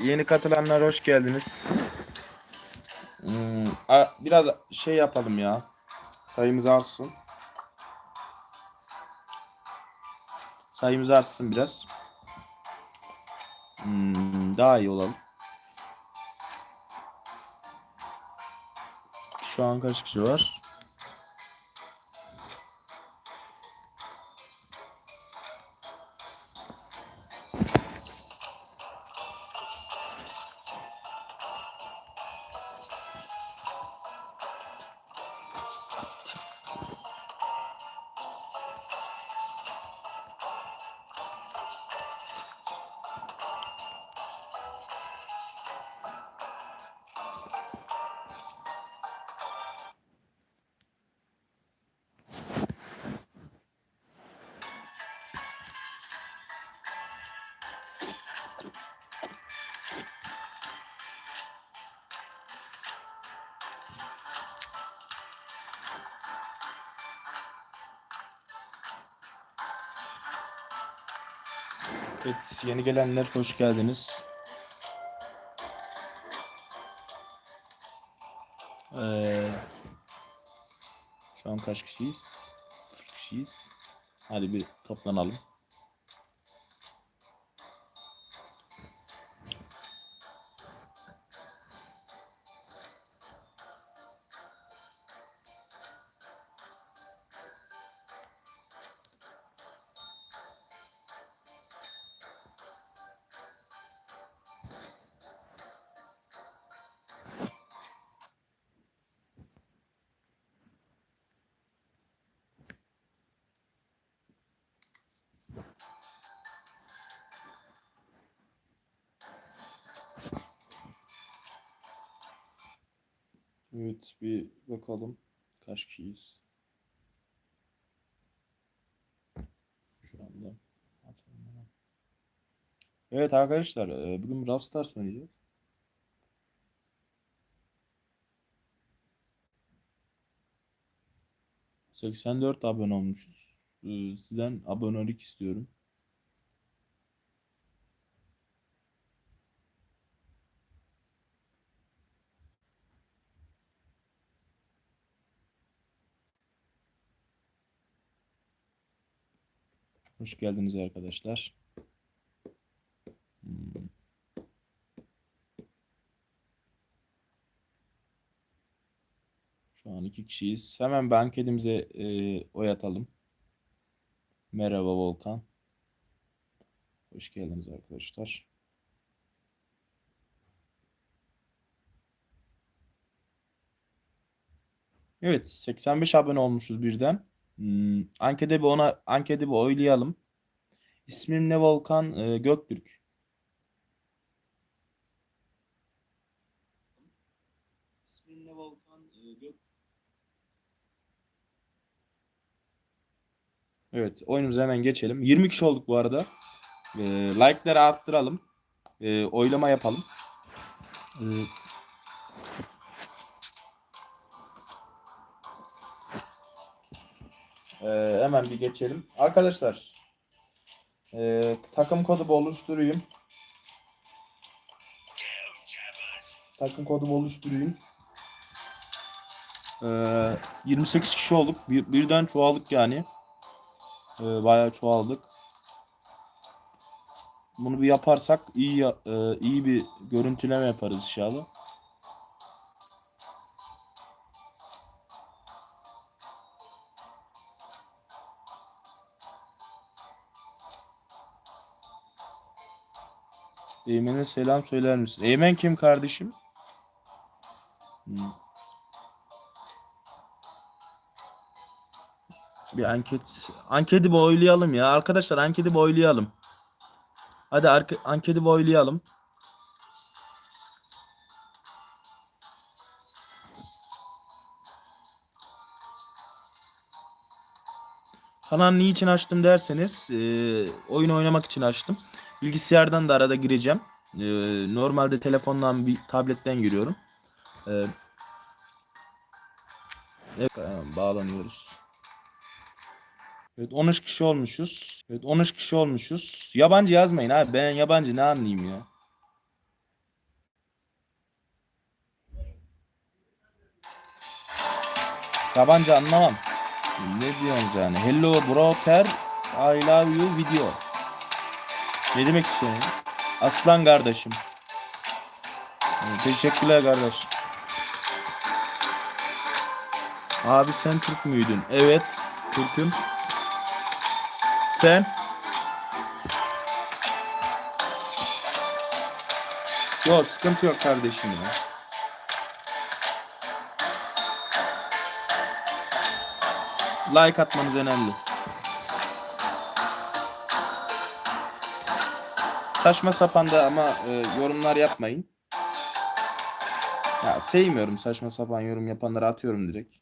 Yeni katılanlar hoş geldiniz. Hmm, a- biraz şey yapalım ya. Sayımız artsın. Sayımız artsın biraz. Hmm, daha iyi olalım. Şu an kaç kişi var? Evet, yeni gelenler hoş geldiniz. Ee, şu an kaç kişiyiz? Sıfır kişiyiz. Hadi bir toplanalım. Evet, bir bakalım kaç kişiyiz. Şu anda. Evet arkadaşlar, e, bugün Brawl Stars oynayacağız. ...84 abone olmuşuz. Ee, Sizden abonelik istiyorum. Hoş geldiniz arkadaşlar. Hmm. Şu an iki kişiyiz. Hemen bir anketimize e, oy atalım. Merhaba Volkan. Hoş geldiniz arkadaşlar. Evet, 85 abone olmuşuz birden. Hmm, ankete bir ona ankete bir oylayalım. İsmim ne Volkan e, Göktürk. İsmim ne Volkan e, Gök. Evet, oyunumuza hemen geçelim. 20 kişi olduk bu arada. E, like'ları arttıralım. E, oylama yapalım. E, e, hemen bir geçelim. Arkadaşlar, e, takım kodu bir oluşturayım. Takım kodu oluşturayım. Ee, 28 kişi olduk. Bir, birden çoğaldık yani. Ee, bayağı çoğaldık. Bunu bir yaparsak iyi e, iyi bir görüntüleme yaparız inşallah. Eymen'e selam söyler misin? Eymen kim kardeşim? Hmm. Bir anket anketi bir oylayalım ya. Arkadaşlar anketi bir oylayalım. Hadi anketi bir oylayalım. Kanalı niçin açtım derseniz e, oyun oynamak için açtım. Bilgisayardan da arada gireceğim. Ee, normalde telefondan bir tabletten giriyorum. Ee, evet ee, bağlanıyoruz. Evet 13 kişi olmuşuz. Evet 13 kişi olmuşuz. Yabancı yazmayın abi. Ben yabancı ne anlayayım ya? Yabancı anlamam. Ne diyorsunuz yani? Hello brother, I love you video. Ne demek istiyorsun? Aslan kardeşim. Ee, Teşekkürler kardeş. Abi sen Türk müydün? Evet, Türk'üm. Sen? Yok sıkıntı yok kardeşim ya. Like atmanız önemli. Saçma sapan da ama e, yorumlar yapmayın. Ya sevmiyorum saçma sapan yorum yapanları atıyorum direkt.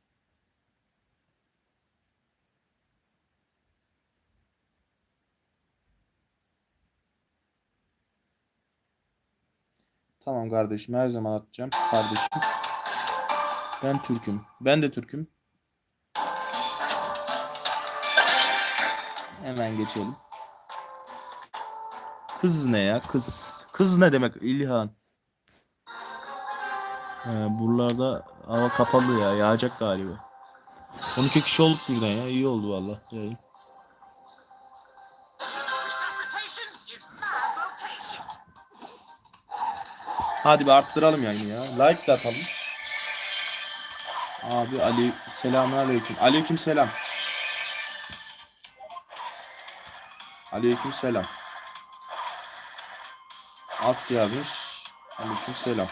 Tamam kardeşim her zaman atacağım kardeşim. Ben Türk'üm. Ben de Türk'üm. Hemen geçelim. Kız ne ya? Kız. Kız ne demek İlhan? He, buralarda hava kapalı ya. Yağacak galiba. 12 kişi olduk birden ya. İyi oldu valla. Hadi bir arttıralım yani ya. Like de atalım. Abi Ali selamun aleyküm. Aleyküm selam. Aleyküm selam. Asya yazmış. Aleyküm selam.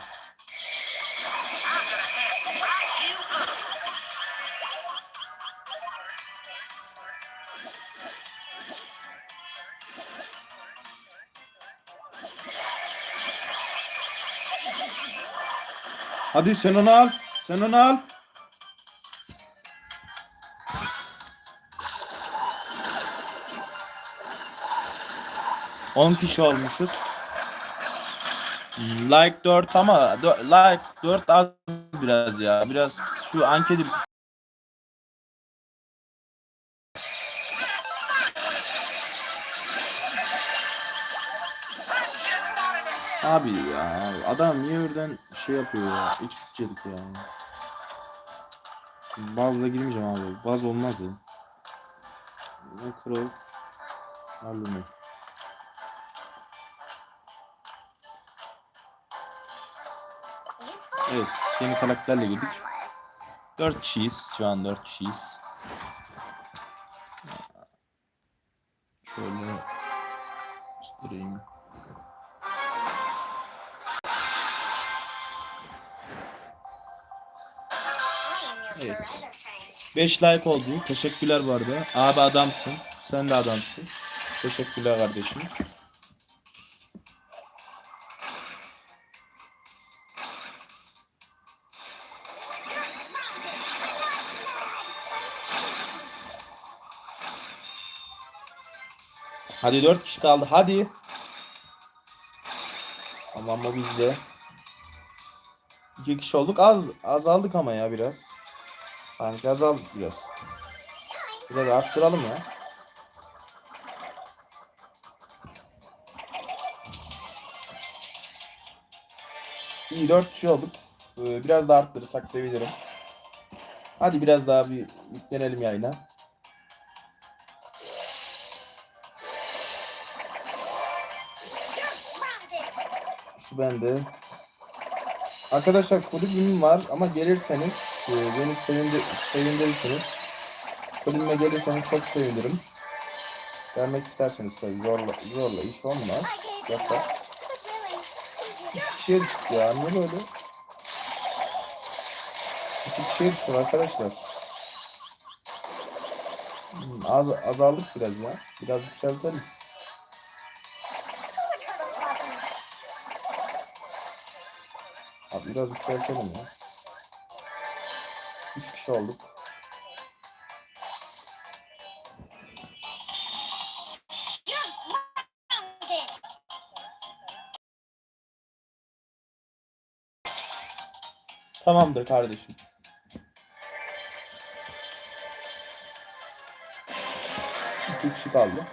Hadi sen onu al. Sen onu al. On kişi olmuşuz. Like 4 ama like 4 az biraz ya. Biraz şu anketi. Abi ya adam niye oradan şey yapıyor ya? X yedik ya. Bazla girmeyeceğim abi. Baz olmaz ya. Ne kral? Hallume. Evet, yeni karakterle girdik. 4 kişiyiz. Şu an 4 kişiyiz. Şöyle göstereyim. Evet. 5 like oldu. Teşekkürler bu arada. Abi adamsın. Sen de adamsın. Teşekkürler kardeşim. Hadi 4 kişi kaldı. Hadi. Tamam mı bizde? 2 kişi olduk. Az azaldık ama ya biraz. Sanki azaldık biraz. Biraz arttıralım ya. İyi 4 kişi olduk. Ee, Biraz daha arttırırsak sevinirim. Hadi biraz daha bir yüklenelim yayına. Bende. Arkadaşlar kulübüm var ama gelirseniz e, beni sevindir sevindirirsiniz. Kulübüme gelirseniz çok sevinirim. Gelmek isterseniz tabii zorla, zorla iş olmaz. Yasak. İki kişiye düştük ya. Niye böyle? İki kişiye düştüm arkadaşlar. Hmm, az, azaldık biraz ya. Biraz yükseltelim. Biraz yükseltelim ya. Üç kişi olduk. Tamamdır kardeşim. İki kişi kaldı.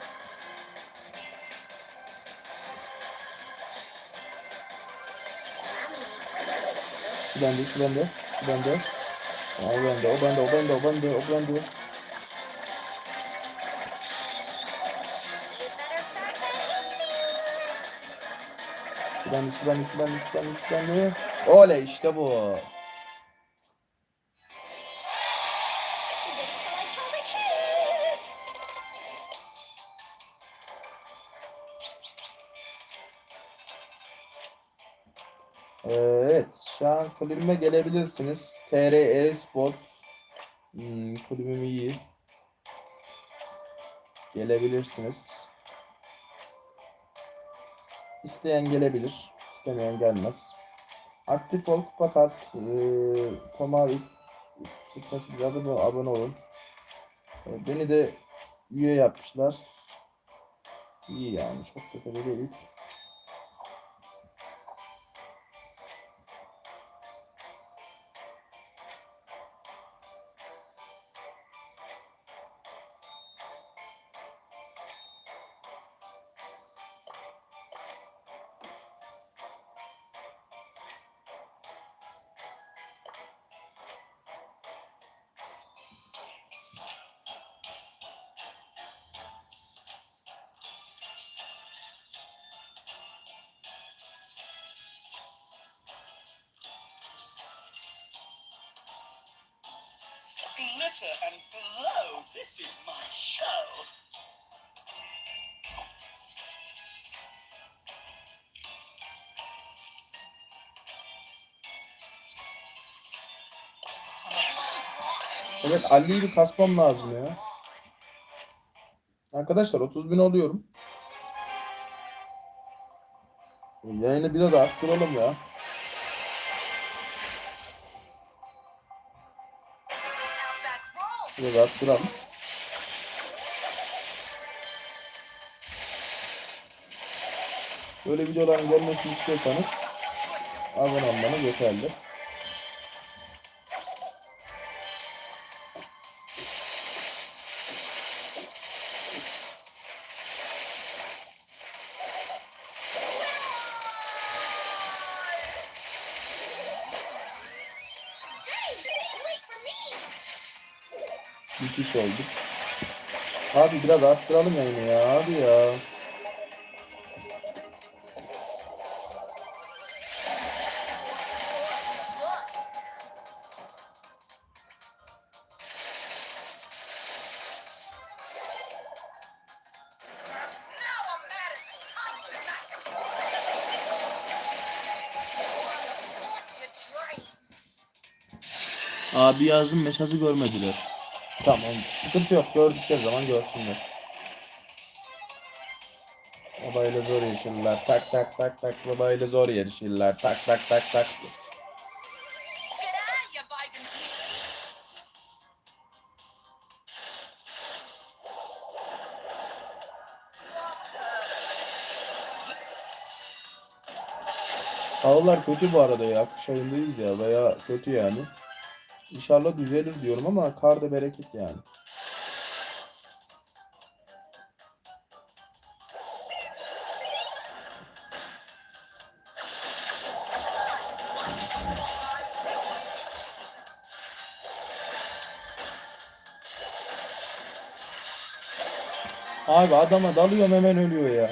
Şu bende, şu bende, şu bende. O bende, o bende, o bende, o bende, o bende. Şu bende, şu bende, şu bende, şu bende, şu bende. Oley işte bu. Kulübüme gelebilirsiniz. TR e-sport hmm, kulübüm iyi. Gelebilirsiniz. İsteyen gelebilir, istemeyen gelmez. Aktif ol, kupa eee Toma sıkması bir abone olun. E, Beni de üye yapmışlar. İyi yani, çok kötü de değil. Glitter and glow. This is my show. Evet Ali'yi bir kasmam lazım ya. Arkadaşlar 30 bin oluyorum. Yayını biraz arttıralım ya. Biraz arttıralım. Böyle videoların gelmesini istiyorsanız abone olmanız yeterli. Olduk. Abi biraz arttıralım yayını ya. Hadi ya. Abi yazdım mesajı görmediler. Tamam. Sıkıntı yok. Gördükleri zaman görsünler. Babayla zor yarışırlar. Tak tak tak tak. Babayla zor yarışırlar. Tak tak tak tak. Havalar kötü bu arada ya. Kış ayındayız ya. Baya kötü yani. İnşallah düzelir diyorum ama kar da bereket yani. Abi adama dalıyorum hemen ölüyor ya.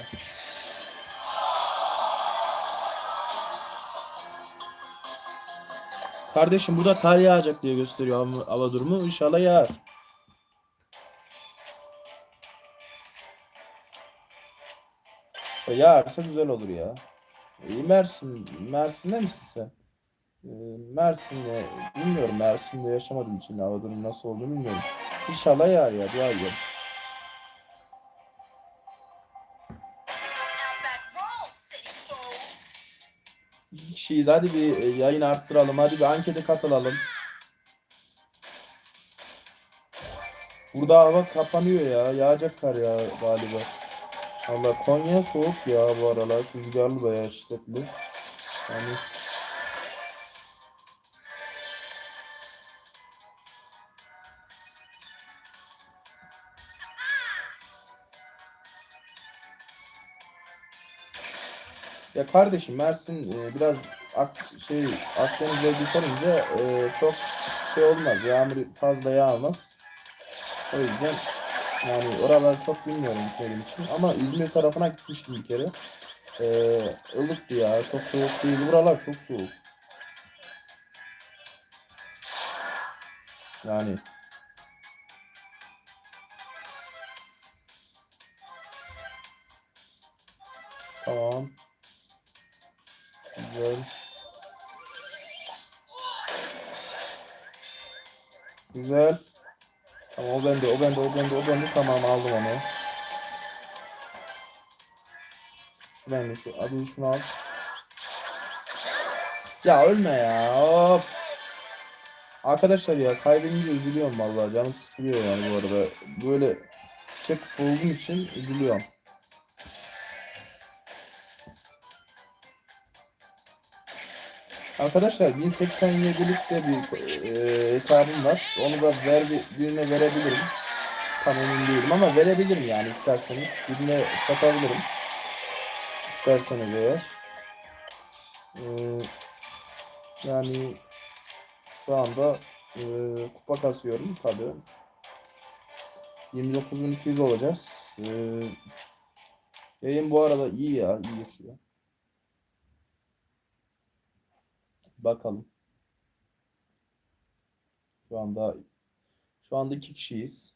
Kardeşim burada kar yağacak diye gösteriyor hava, hava durumu. İnşallah yağar. Yağarsa güzel olur ya. İyi Mersin, Mersin'de misin sen? Ee, Mersin'de, bilmiyorum Mersin'de yaşamadığım için hava durumu nasıl olduğunu bilmiyorum. İnşallah yağar ya, dua ediyorum. Kişiyiz, hadi bir e, yayın arttıralım, hadi bir ankete katılalım. Burada hava kapanıyor ya, yağacak kar ya galiba. Allah Konya soğuk ya bu aralar, rüzgarlı bayağı şiddetli. Yani Ya kardeşim Mersin e, biraz ak, şey Akdeniz bölgesi olunca e, çok şey olmaz. Yağmur fazla yağmaz. O yüzden yani oraları çok bilmiyorum benim için. Ama İzmir tarafına gitmiştim bir kere. Ee, ılıktı ya. Çok soğuk değildi. Buralar çok soğuk. Yani Güzel. Güzel. Tamam o bende, o bende, o bende, o bende. Tamam aldım onu. Şu bende, şu. Hadi şunu al. Ya ölme ya. Hop. Arkadaşlar ya kaybedince üzülüyorum vallahi. Canım sıkılıyor yani bu arada. Böyle sık olduğum için üzülüyorum. Arkadaşlar 1087'lik de bir e, hesabım var. Onu da ver, birine verebilirim. Tam emin değilim ama verebilirim yani isterseniz. Birine satabilirim. İsterseniz eğer. E, yani şu anda e, kupa kasıyorum tabi. 29.200 olacağız. E, yayın bu arada iyi ya, iyi geçiyor. Bakalım. Şu anda şu anda iki kişiyiz.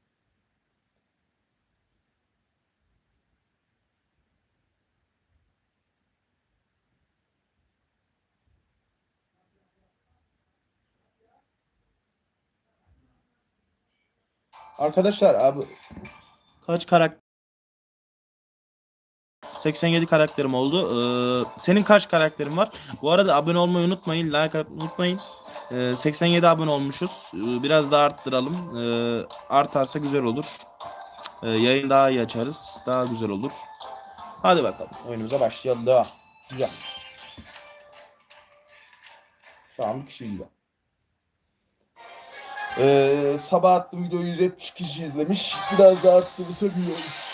Arkadaşlar abi Kaç karakter? 87 karakterim oldu. Ee, senin kaç karakterin var? Bu arada abone olmayı unutmayın. Like unutmayın. Ee, 87 abone olmuşuz. Ee, biraz daha arttıralım. Ee, artarsa güzel olur. Ee, yayın daha iyi açarız. Daha güzel olur. Hadi bakalım. oyunumuza başlayalım. Devam. Güzel. Şu an bir kişi izliyor. Ee, sabah attım videoyu 170 kişi izlemiş. Biraz daha arttırırsa güzel olur.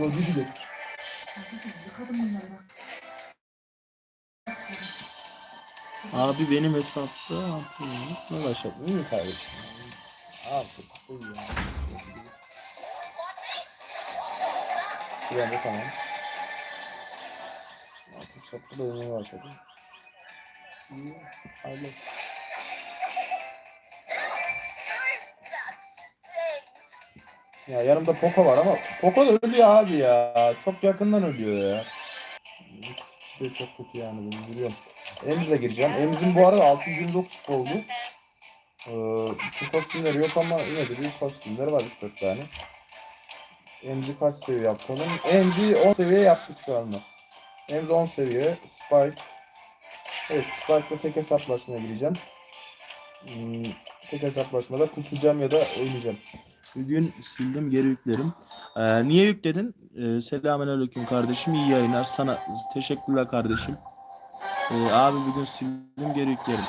Gördüğü gibi. Abi benim hesapta Ne başladı? İyi mi kaybettin? Abi çok iyi ya. Güzel de tamam. Artık şapka da oynamaya başladı. İyi. Hayırlı. Ya yanımda Poco var ama Poco da ölüyor abi ya. Çok yakından ölüyor ya. Şey çok kötü yani bunu biliyorum. Emz'e gireceğim. Emz'in bu arada 629 kupa oldu. Ee, bütün kostümleri yok ama yine de bir kostümleri var 3-4 tane. Emzi kaç seviye onun? Emzi 10 seviye yaptık şu anda. Emzi 10 seviye. Spike. Evet Spike'la tek hesaplaşmaya gireceğim. Hmm, tek hesaplaşmada kusacağım ya da oynayacağım. Bugün sildim geri yüklerim. Ee, niye yükledin? Ee, Selamünaleyküm kardeşim. İyi yayınlar. Sana teşekkürler kardeşim. Ee, abi bugün sildim geri yüklerim.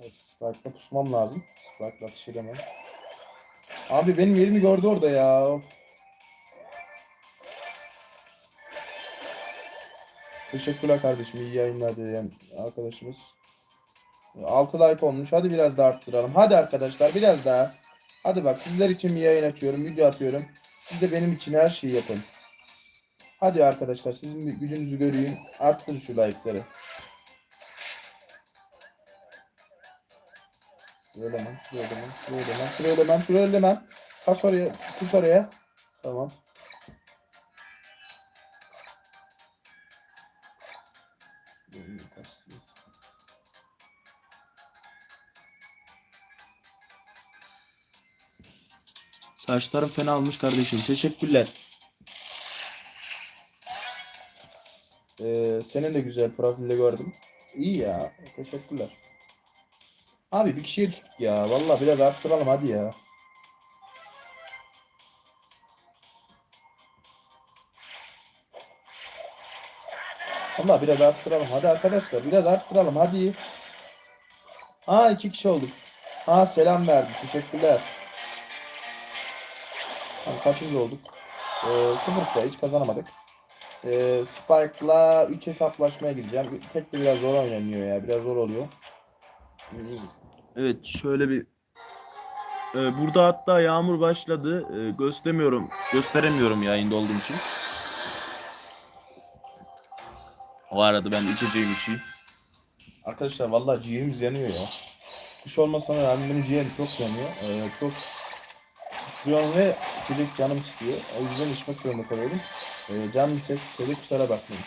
Evet, Spike'la pusmam lazım. Spike'la atış edemem. Abi benim yerimi gördü orada ya. Of. Teşekkürler kardeşim. iyi yayınlar diyen arkadaşımız. 6 like olmuş. Hadi biraz daha arttıralım. Hadi arkadaşlar biraz daha. Hadi bak sizler için bir yayın açıyorum. Video atıyorum. Siz de benim için her şeyi yapın. Hadi arkadaşlar sizin gücünüzü göreyim. Arttır şu like'ları. Şuraya elemem, şuraya elemem, şuraya elemem, şuraya elemem, şuraya elemem. Kas oraya, kus oraya. Tamam. Saçlarım fena olmuş kardeşim. Teşekkürler. Ee, senin de güzel profilde gördüm. İyi ya. Teşekkürler. Abi bir kişiye düştük ya. Vallahi biraz arttıralım hadi ya. Ama biraz arttıralım. Hadi arkadaşlar biraz arttıralım. Hadi. Aa iki kişi olduk. Aa selam verdi. Teşekkürler. Tamam, kaçıncı olduk? Ee, sıfırda hiç kazanamadık. Ee, Spike'la 3 hesaplaşmaya gideceğim. Tek de biraz zor oynanıyor ya. Biraz zor oluyor. Evet şöyle bir Ee, burada hatta yağmur başladı. Ee, gösteremiyorum. Gösteremiyorum yayında olduğum için. O arada ben içeceğim içeyim. Arkadaşlar vallahi ciğerimiz yanıyor ya. Kış olmasa rağmen benim ciğerim çok yanıyor. Ee, çok istiyorum ve içecek canım istiyor. O yüzden içmek zorunda kalıyorum. Ee, canım çekse de kusura bakmayın.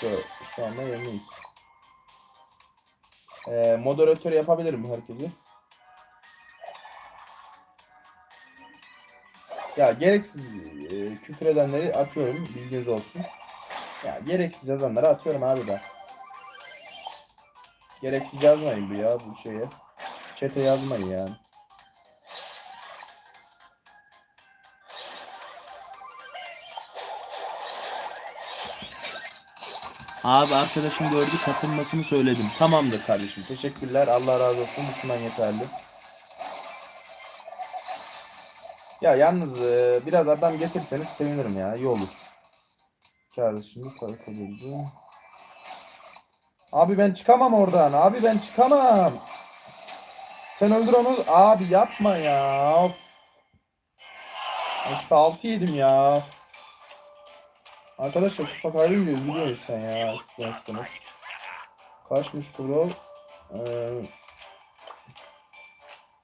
Şu, şu anda yayındayız. Ee, moderatör yapabilirim herkesi. Ya gereksiz e, küfür edenleri atıyorum bilginiz olsun. Ya gereksiz yazanları atıyorum abi ben. Gereksiz yazmayın bu ya bu şeye. Çete yazmayın yani. Abi arkadaşım gördü katılmasını söyledim. Tamamdır kardeşim. Teşekkürler. Allah razı olsun. Düşünmen yeterli. Ya yalnız e, biraz adam getirseniz sevinirim ya. İyi olur. Şimdi para koyuldu. Abi ben çıkamam oradan. Abi ben çıkamam. Sen öldür onu. Abi yapma ya. Of. Eksi 6 yedim ya. Arkadaşlar kupa kaybınca üzülüyor sen ya. İstemez. Kaçmış Kurol? Ee,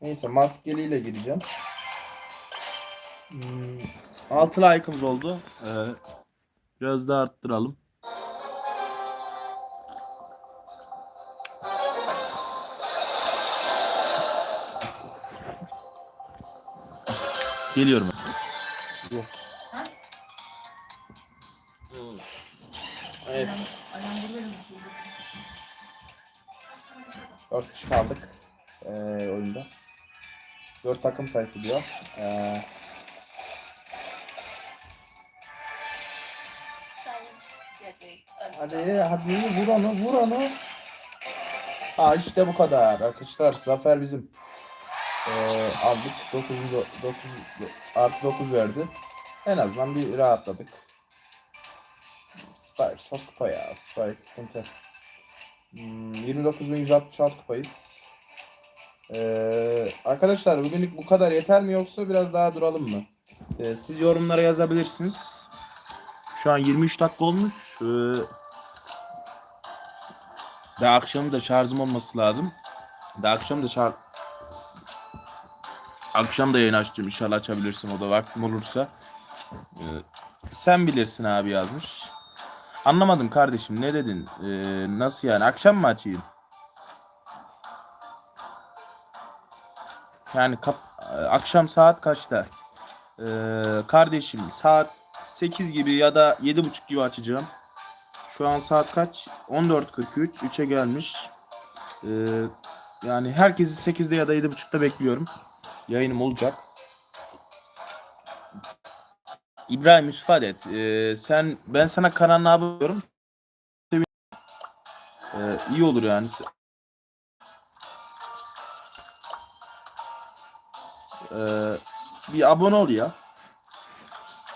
neyse maskeliyle gireceğim. Hmm, 6 like'ımız oldu. Ee, biraz daha arttıralım. Geliyorum. Evet. 4 kişi kaldık ee, oyunda. 4 takım sayısı diyor. Ee, hadi hadi vur onu vur onu. Ha işte bu kadar arkadaşlar. Zafer bizim. Ee, aldık. 9, 9 artı 9 verdi. En azından bir rahatladık. Spike çok kupa ya. Spike sıkıntı. Hmm, 29.166 kupayız. Ee, arkadaşlar bugünlük bu kadar yeter mi yoksa biraz daha duralım mı? Ee, siz yorumlara yazabilirsiniz. Şu an 23 dakika olmuş. Ee, daha akşam da şarjım olması lazım. Daha akşam da şarj... Akşam da yayın açacağım. İnşallah açabilirsin o da vaktim olursa. Ee, sen bilirsin abi yazmış. Anlamadım kardeşim ne dedin? Ee, nasıl yani? Akşam mı açayım? Yani kap akşam saat kaçta? Ee, kardeşim saat 8 gibi ya da 7.30 gibi açacağım. Şu an saat kaç? 14.43. 3'e gelmiş. Ee, yani herkesi 8'de ya da 7.30'da bekliyorum. Yayınım olacak. İbrahim Adet. ee, sen ben sana kanalına abone oluyorum. Ee, iyi olur yani. Ee, bir abone ol ya.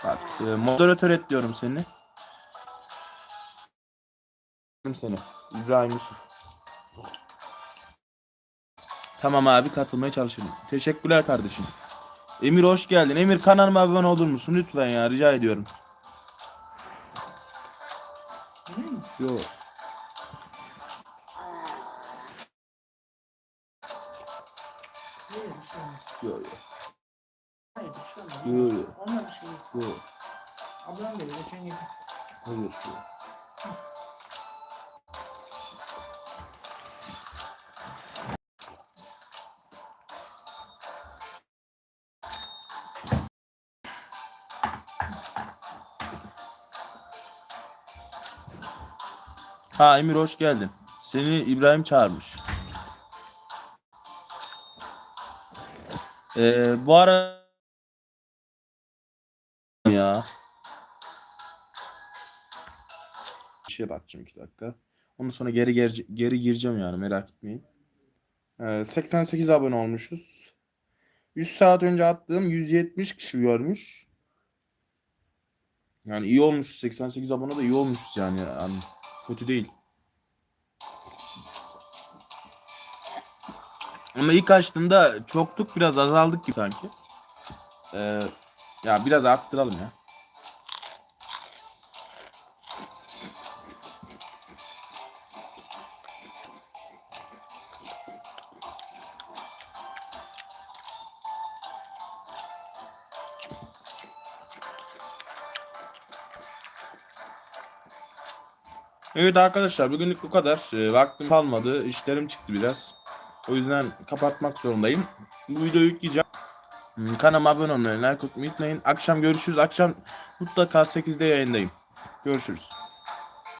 Bak e, moderatör et diyorum seni. Seni. İbrahim Yusuf. Tamam abi katılmaya çalışırım. Teşekkürler kardeşim. Emir hoş geldin. Emir kanalıma abone olur musun? Lütfen ya rica ediyorum. Yok. Yok yok. Hayır bir şey olmaz. Yok yok. Onunla bir şey yok. Yok. Ablam dedi geçen gün. Hayır. yok. Ha Emir hoş geldin. Seni İbrahim çağırmış. Ee, bu ara ya. Bir şeye bakacağım iki dakika. Ondan sonra geri geri, geri gireceğim yani merak etmeyin. Ee, 88 abone olmuşuz. 100 saat önce attığım 170 kişi görmüş. Yani iyi olmuş. 88 abone da iyi olmuşuz yani. yani kötü değil. Ama ilk açtığımda çoktuk biraz azaldık gibi sanki. Ee, ya biraz arttıralım ya. Evet arkadaşlar bugünlük bu kadar. Ee, vaktim kalmadı. İşlerim çıktı biraz. O yüzden kapatmak zorundayım. Bu videoyu yükleyeceğim. Hmm, Kanalıma abone olmayı, like atmayı unutmayın. Akşam görüşürüz. Akşam mutlaka 8'de yayındayım. Görüşürüz.